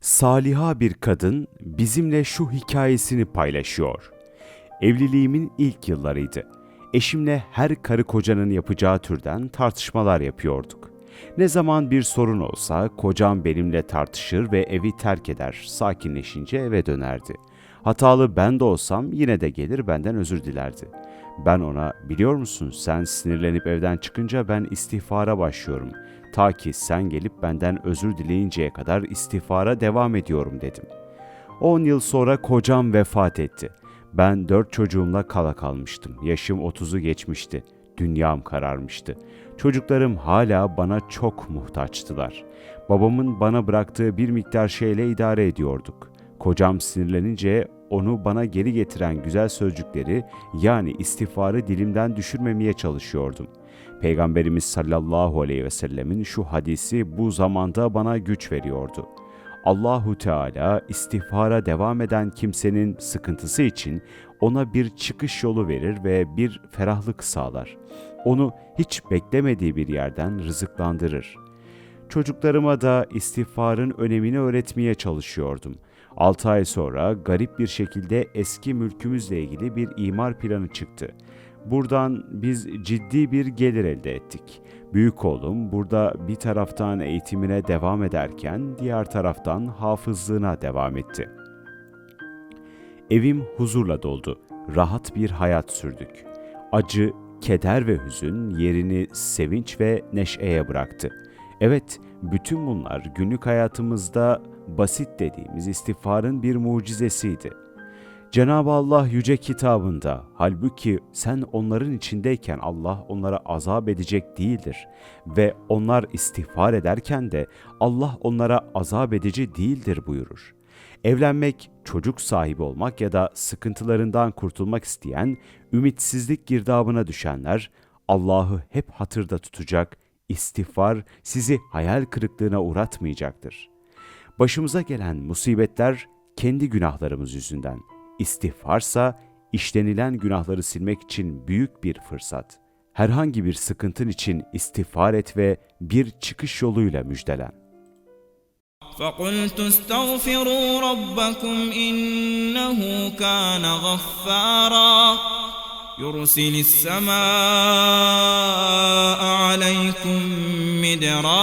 Saliha bir kadın bizimle şu hikayesini paylaşıyor. Evliliğimin ilk yıllarıydı. Eşimle her karı kocanın yapacağı türden tartışmalar yapıyorduk. Ne zaman bir sorun olsa kocam benimle tartışır ve evi terk eder, sakinleşince eve dönerdi. Hatalı ben de olsam yine de gelir benden özür dilerdi. Ben ona biliyor musun sen sinirlenip evden çıkınca ben istiğfara başlıyorum. Ta ki sen gelip benden özür dileyinceye kadar istiğfara devam ediyorum dedim. 10 yıl sonra kocam vefat etti. Ben dört çocuğumla kala kalmıştım. Yaşım 30'u geçmişti. Dünyam kararmıştı. Çocuklarım hala bana çok muhtaçtılar. Babamın bana bıraktığı bir miktar şeyle idare ediyorduk. Kocam sinirlenince onu bana geri getiren güzel sözcükleri yani istiğfarı dilimden düşürmemeye çalışıyordum. Peygamberimiz sallallahu aleyhi ve sellemin şu hadisi bu zamanda bana güç veriyordu. Allahu Teala istiğfara devam eden kimsenin sıkıntısı için ona bir çıkış yolu verir ve bir ferahlık sağlar. Onu hiç beklemediği bir yerden rızıklandırır. Çocuklarıma da istiğfarın önemini öğretmeye çalışıyordum. 6 ay sonra garip bir şekilde eski mülkümüzle ilgili bir imar planı çıktı. Buradan biz ciddi bir gelir elde ettik. Büyük oğlum burada bir taraftan eğitimine devam ederken diğer taraftan hafızlığına devam etti. Evim huzurla doldu. Rahat bir hayat sürdük. Acı, keder ve hüzün yerini sevinç ve neşeye bıraktı. Evet, bütün bunlar günlük hayatımızda basit dediğimiz istiğfarın bir mucizesiydi. Cenab-ı Allah yüce kitabında halbuki sen onların içindeyken Allah onlara azap edecek değildir ve onlar istiğfar ederken de Allah onlara azap edici değildir buyurur. Evlenmek, çocuk sahibi olmak ya da sıkıntılarından kurtulmak isteyen, ümitsizlik girdabına düşenler Allah'ı hep hatırda tutacak, istiğfar sizi hayal kırıklığına uğratmayacaktır. Başımıza gelen musibetler kendi günahlarımız yüzünden. İstiğfarsa işlenilen günahları silmek için büyük bir fırsat. Herhangi bir sıkıntın için istiğfar et ve bir çıkış yoluyla müjdelen. فقلت استغفروا ربكم إنه كان غفارا يرسل السماء عليكم مدرارا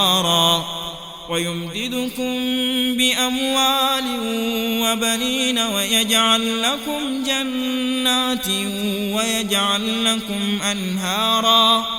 ويمددكم بأموال وبنين ويجعل لكم جنات ويجعل لكم أنهارا